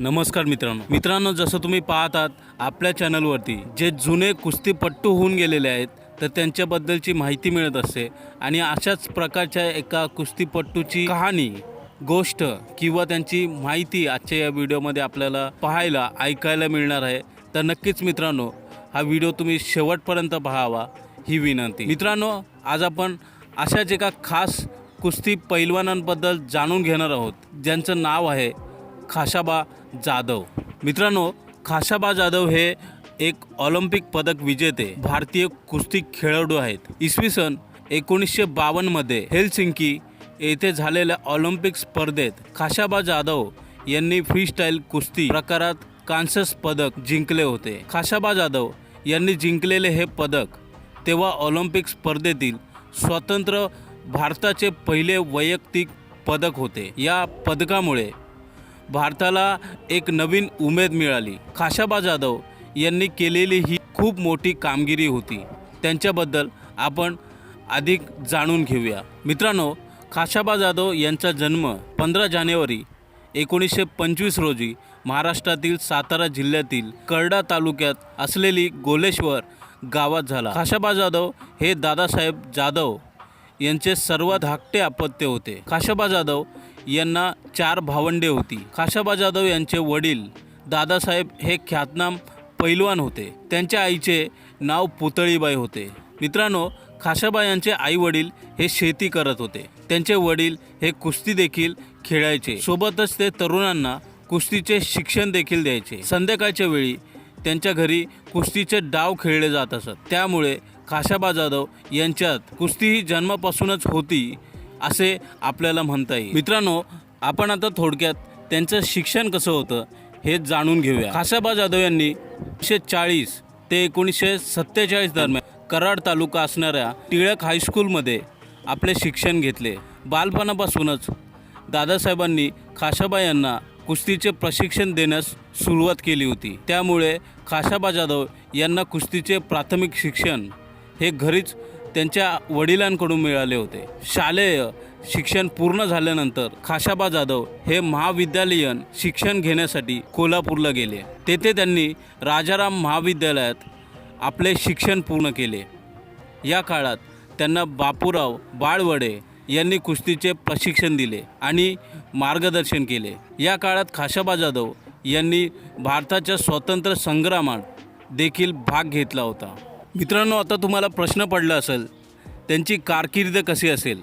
नमस्कार मित्रांनो. मित्रांनो जसं तुम्ही पाहतात आपल्या चॅनलवरती जे जुने कुस्तीपट्टू होऊन गेलेले आहेत तर त्यांच्याबद्दलची माहिती मिळत असते. आणि अशाच प्रकारच्या एका कुस्तीपट्टूची कहाणी गोष्ट किंवा त्यांची माहिती आजच्या या व्हिडिओमध्ये आपल्याला पाहायला ऐकायला मिळणार आहे. तर नक्कीच मित्रांनो हा व्हिडिओ तुम्ही शेवटपर्यंत पाहावा ही विनंती. मित्रांनो आज आपण अशाच एका खास कुस्ती पैलवानांबद्दल जाणून घेणार आहोत ज्यांचं नाव आहे खाशाबा जाधव. मित्रांनो खाशाबा जाधव हे एक ऑलिम्पिक पदक विजेते भारतीय कुस्ती खेळाडू आहेत. इसवी सन एकोणीसशे बावन्नमध्ये हेलसिंकी येथे झालेल्या ऑलिम्पिक स्पर्धेत खाशाबा जाधव यांनी फ्रीस्टाईल कुस्ती प्रकारात कांस्यस पदक जिंकले होते. खाशाबा जाधव यांनी जिंकलेले हे पदक तेव्हा ऑलिम्पिक स्पर्धेतील स्वतंत्र भारताचे पहिले वैयक्तिक पदक होते. या पदकामुळे भारताला एक नवीन उमेद मिळाली. खाशाबा जाधव यांनी केलेली ही खूप मोठी कामगिरी होती. त्यांच्याबद्दल आपण अधिक जाणून घेऊया. मित्रांनो खाशाबा जाधव यांचा जन्म पंधरा जानेवारी एकोणीसशे पंचवीस रोजी महाराष्ट्रातील सातारा जिल्ह्यातील करडा तालुक्यात असलेली गोलेश्वर गावात झाला. खाशाबा जाधव हे दादासाहेब जाधव यांचे सर्वात धाकटे अपत्य होते. खाशाबा जाधव यांना चार भावंडे होती. खाशाबा जाधव यांचे वडील दादासाहेब हे ख्यातनाम पैलवान होते. त्यांच्या आईचे नाव पुतळीबाई होते. मित्रांनो खाशाबा यांचे आई वडील हे शेती करत होते. त्यांचे वडील हे कुस्ती देखील खेळायचे. सोबतच ते तरुणांना कुस्तीचे शिक्षण देखील द्यायचे. संध्याकाळच्या वेळी त्यांच्या घरी कुस्तीचे डाव खेळले जात असत. त्यामुळे खाशाबा जाधव यांच्यात कुस्ती ही जन्मापासूनच होती असे आपल्याला म्हणता येईल. मित्रांनो आपण आता थोडक्यात त्यांचं शिक्षण कसं होतं हे जाणून घेऊया. खासाबा जाधव यांनी एकशे चाळीस ते एकोणीसशे सत्तेचाळीस दरम्यान कराड तालुका असणाऱ्या टिळक हायस्कूलमध्ये आपले शिक्षण घेतले. बालपणापासूनच दादासाहेबांनी खाशाबा यांना कुस्तीचे प्रशिक्षण देण्यास सुरुवात केली होती. त्यामुळे खाशाबा जाधव यांना कुस्तीचे प्राथमिक शिक्षण हे घरीच त्यांच्या वडिलांकडून मिळाले होते. शालेय शिक्षण पूर्ण झाल्यानंतर खाशाबा जाधव हे महाविद्यालयीन शिक्षण घेण्यासाठी कोल्हापूरला गेले. तेथे त्यांनी राजाराम महाविद्यालयात आपले शिक्षण पूर्ण केले. या काळात त्यांना बापूराव बाळवडे यांनी कुस्तीचे प्रशिक्षण दिले आणि मार्गदर्शन केले. या काळात खाशाबा जाधव यांनी भारताच्या स्वातंत्र्य संग्रामात देखील भाग घेतला होता. मित्रांनो आता तुम्हाला प्रश्न पडला असेल त्यांची कारकीर्द कशी असेल?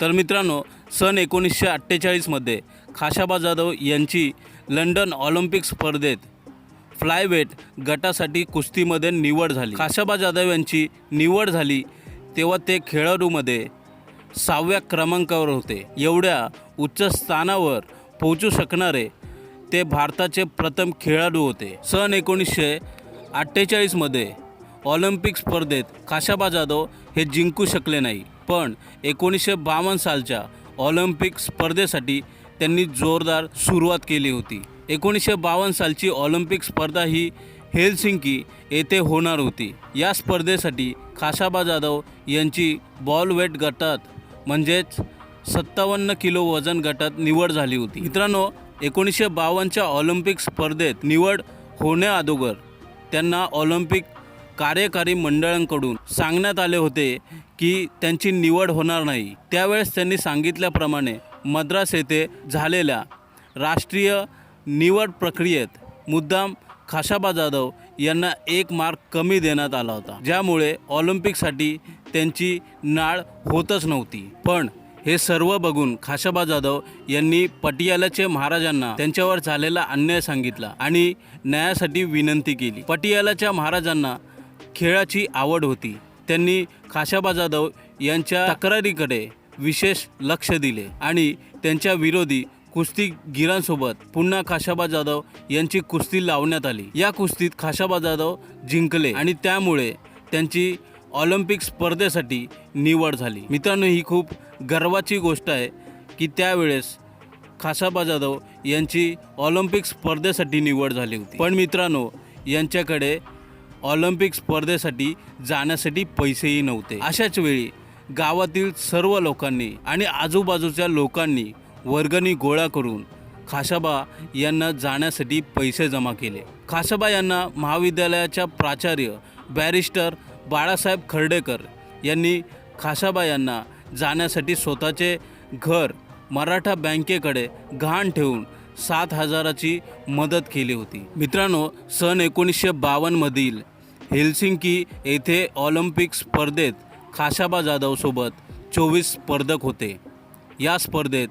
तर मित्रांनो सन एकोणीसशे अठ्ठेचाळीसमध्ये खाशाबा जाधव यांची लंडन ऑलिम्पिक स्पर्धेत फ्लायवेट गटासाठी कुस्तीमध्ये निवड झाली. खाशाबा जाधव यांची निवड झाली तेव्हा ते खेळाडूमध्ये सहाव्या क्रमांकावर होते. एवढ्या उच्च स्थानावर पोहोचू शकणारे ते भारताचे प्रथम खेळाडू होते. सन एकोणीसशे अठ्ठेचाळीसमध्ये ऑलिम्पिक स्पर्धेत खाशाबा जाधव हे जिंकू शकले नाही. पण एकोणीसशे बावन्न सालच्या ऑलिम्पिक स्पर्धेसाठी त्यांनी जोरदार सुरुवात केली होती. एकोणीसशे बावन्न सालची ऑलिम्पिक स्पर्धा ही हेलसिंकी येथे होणार होती. या स्पर्धेसाठी खाशाबा जाधव यांची बॉल वेट गटात म्हणजेच सत्तावन्न किलो वजन गटात निवड झाली होती. मित्रांनो एकोणीसशे बावन्नच्या ऑलिम्पिक स्पर्धेत निवड होण्याअगोदर त्यांना ऑलिम्पिक कार्यकारी मंडळांकडून सांगण्यात आले होते की त्यांची निवड होणार नाही. त्यावेळेस त्यांनी सांगितल्याप्रमाणे मद्रास येथे झालेल्या राष्ट्रीय निवड प्रक्रियेत मुद्दाम खाशाबा जाधव यांना एक मार्क कमी देण्यात आला होता. ज्यामुळे ऑलिम्पिकसाठी त्यांची नाळ होतच नव्हती. पण हे सर्व बघून खाशाबा जाधव यांनी पटियालाचे महाराजांना त्यांच्यावर झालेला अन्याय सांगितला आणि न्यायासाठी विनंती केली. पटियालाच्या महाराजांना खेळाची आवड होती. त्यांनी खाशाबा जाधव यांच्या तक्रारीकडे विशेष लक्ष दिले आणि त्यांच्या विरोधी कुस्तीगिरांसोबत पुन्हा खाशाबा जाधव यांची कुस्ती लावण्यात आली. या कुस्तीत खाशाबा जाधव जिंकले आणि त्यामुळे त्यांची ऑलिम्पिक स्पर्धेसाठी निवड झाली. मित्रांनो ही खूप गर्वाची गोष्ट आहे की त्यावेळेस खासाबा जाधव यांची ऑलिम्पिक स्पर्धेसाठी निवड झाली होती. पण मित्रांनो यांच्याकडे ऑलिम्पिक स्पर्धेसाठी जाण्यासाठी पैसेही नव्हते. अशाच वेळी गावातील सर्व लोकांनी आणि आजूबाजूच्या लोकांनी वर्गणी गोळा करून खाशाबा यांना जाण्यासाठी पैसे जमा केले. खाशाबा यांना महाविद्यालयाच्या प्राचार्य बॅरिस्टर बाळासाहेब खर्डेकर यांनी खाशाबा यांना जाण्यासाठी स्वतःचे घर मराठा बँकेकडे घाण ठेवून सात हजाराची मदत केली होती. मित्रांनो सन एकोणीसशे बावन्नमधील हेल्सिंकी येथे ऑलिम्पिक स्पर्धेत खाशाबा जाधवसोबत चोवीस स्पर्धक होते. या स्पर्धेत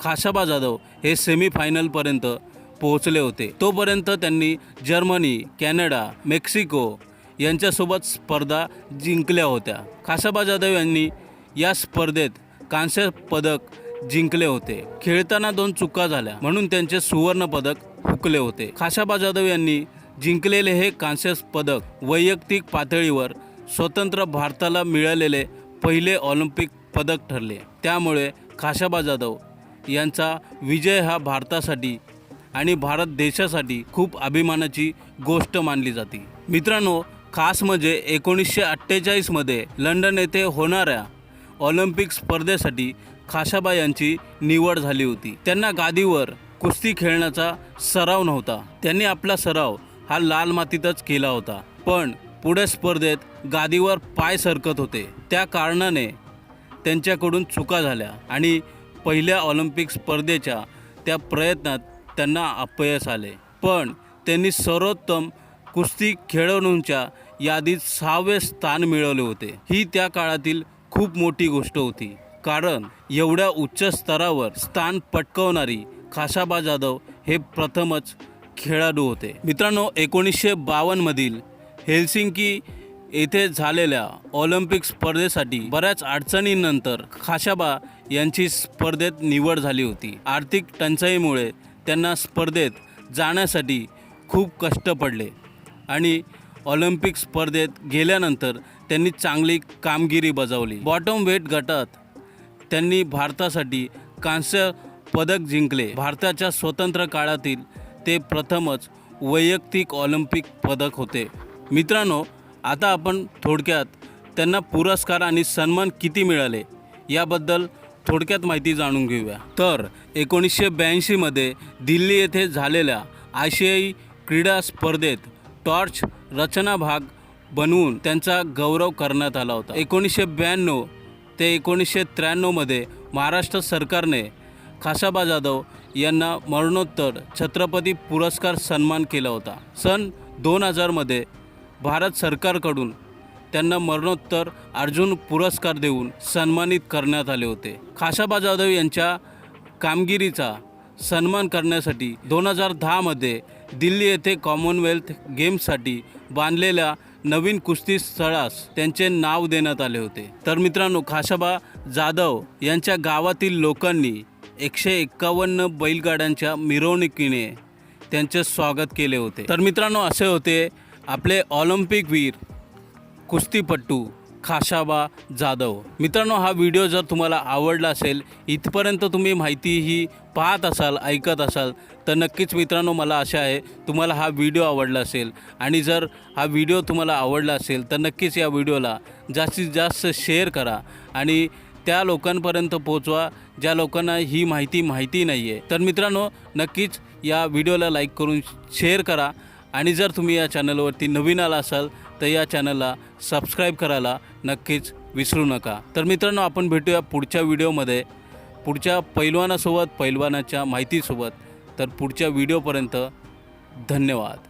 खाशाबा जाधव हे सेमीफायनलपर्यंत पोहोचले होते. तोपर्यंत त्यांनी जर्मनी कॅनडा मेक्सिको यांच्यासोबत स्पर्धा जिंकल्या होत्या. खाशाबा जाधव यांनी या स्पर्धेत कांस्य पदक जिंकले होते. खेळताना दोन चुका झाल्या म्हणून त्यांचे सुवर्ण पदक हुकले होते. खाशाबा जाधव यांनी जिंकलेले हे कांस्य पदक वैयक्तिक पातळीवर स्वतंत्र भारताला मिळालेले पहिले ऑलिम्पिक पदक ठरले. त्यामुळे खाशाबा जाधव यांचा विजय हा भारतासाठी आणि भारत देशासाठी खूप अभिमानाची गोष्ट मानली जाते. मित्रांनो खास म्हणजे एकोणीसशे अठ्ठेचाळीसमध्ये लंडन येथे होणाऱ्या ऑलिम्पिक स्पर्धेसाठी खाशाबा यांची निवड झाली होती. त्यांना गादीवर कुस्ती खेळण्याचा सराव नव्हता. त्यांनी आपला सराव हा लाल मातीतच केला होता. पण पुढे स्पर्धेत गादीवर पाय सरकत होते. त्या कारणाने त्यांच्याकडून चुका झाल्या आणि पहिल्या ऑलिम्पिक स्पर्धेच्या त्या प्रयत्नात त्यांना अपयश आले. पण त्यांनी सर्वोत्तम कुस्ती खेळवणूंच्या यादीत सहावे स्थान मिळवले होते. ही त्या काळातील खूप मोठी गोष्ट होती. कारण एवढ्या उच्च स्तरावर स्थान पटकवणारी खाशाबा जाधव हे प्रथमच खेळाडू होते. मित्रांनो एकोणीसशे बावन्नमधील हेल्सिंकी येथे झालेल्या ऑलिम्पिक स्पर्धेसाठी बऱ्याच अडचणींनंतर खाशाबा यांची स्पर्धेत निवड झाली होती. आर्थिक टंचाईमुळे त्यांना स्पर्धेत जाण्यासाठी खूप कष्ट पडले आणि ऑलिम्पिक स्पर्धेत गेल्यानंतर त्यांनी चांगली कामगिरी बजावली. बॉटम वेट गटात त्यांनी भारतासाठी कांस्य पदक जिंकले. भारताच्या स्वतंत्र काळातील ते प्रथमच वैयक्तिक ऑलिम्पिक पदक होते. मित्रांनो आता आपण थोडक्यात त्यांना पुरस्कार आणि सन्मान किती मिळाले याबद्दल थोडक्यात माहिती जाणून घेऊया. तर एकोणीसशे ब्याऐंशीमध्ये दिल्ली येथे झालेल्या आशियाई क्रीडा स्पर्धेत टॉर्च रचना भाग बनवून त्यांचा गौरव करण्यात आला होता. एकोणीसशे ब्याण्णव ते एकोणीसशे त्र्याण्णवमध्ये महाराष्ट्र सरकारने खासाबा जाधव यांना मरणोत्तर छत्रपती पुरस्कार सन्मान केला होता. सन दोन हजारमध्ये भारत सरकारकडून त्यांना मरणोत्तर अर्जुन पुरस्कार देऊन सन्मानित करण्यात आले होते. खासाबा जाधव यांच्या कामगिरीचा सन्मान करण्यासाठी दोन हजार दहामध्ये दिल्ली येथे कॉमनवेल्थ गेम्ससाठी बांधलेल्या नवीन कुस्ती स्थळास त्यांचे नाव देण्यात आले होते. तर मित्रांनो खाशाबा जाधव यांच्या गावातील लोकांनी एकशे एक्कावन्न बैलगाड्यांच्या मिरवणुकीने त्यांचे स्वागत केले होते. तर मित्रांनो असे होते आपले ऑलिम्पिक वीर कुस्तीपट्टू खाशाबा जाधव. मित्रांनो हा व्हिडिओ जर तुम्हाला आवडला असेल इथपर्यंत तुम्ही माहिती ही पाहत असाल ऐकत असाल तर नक्कीच मित्रांनो मला आशा आहे तुम्हाला हा व्हिडिओ आवडला असेल. आणि जर हा व्हिडिओ तुम्हाला आवडला असेल तर नक्कीच या व्हिडिओला जास्तीत जास्त शेअर करा आणि त्या लोकांपर्यंत पोचवा ज्या लोकांना ही माहिती माहिती नाही आहे तर मित्रांनो नक्कीच या व्हिडिओला लाईक करून शेअर करा आणि जर तुम्ही या चॅनलवरती नवीन आला असाल तर या चॅनलला सबस्क्राईब करायला नक्कीच विसरू नका. तर मित्रांनो आपण भेटूया पुढच्या व्हिडिओमध्ये. पुढच्या पैलवानासोबत पैलवानाच्या माहितीसोबत. तर पुढच्या व्हिडिओपर्यंत धन्यवाद.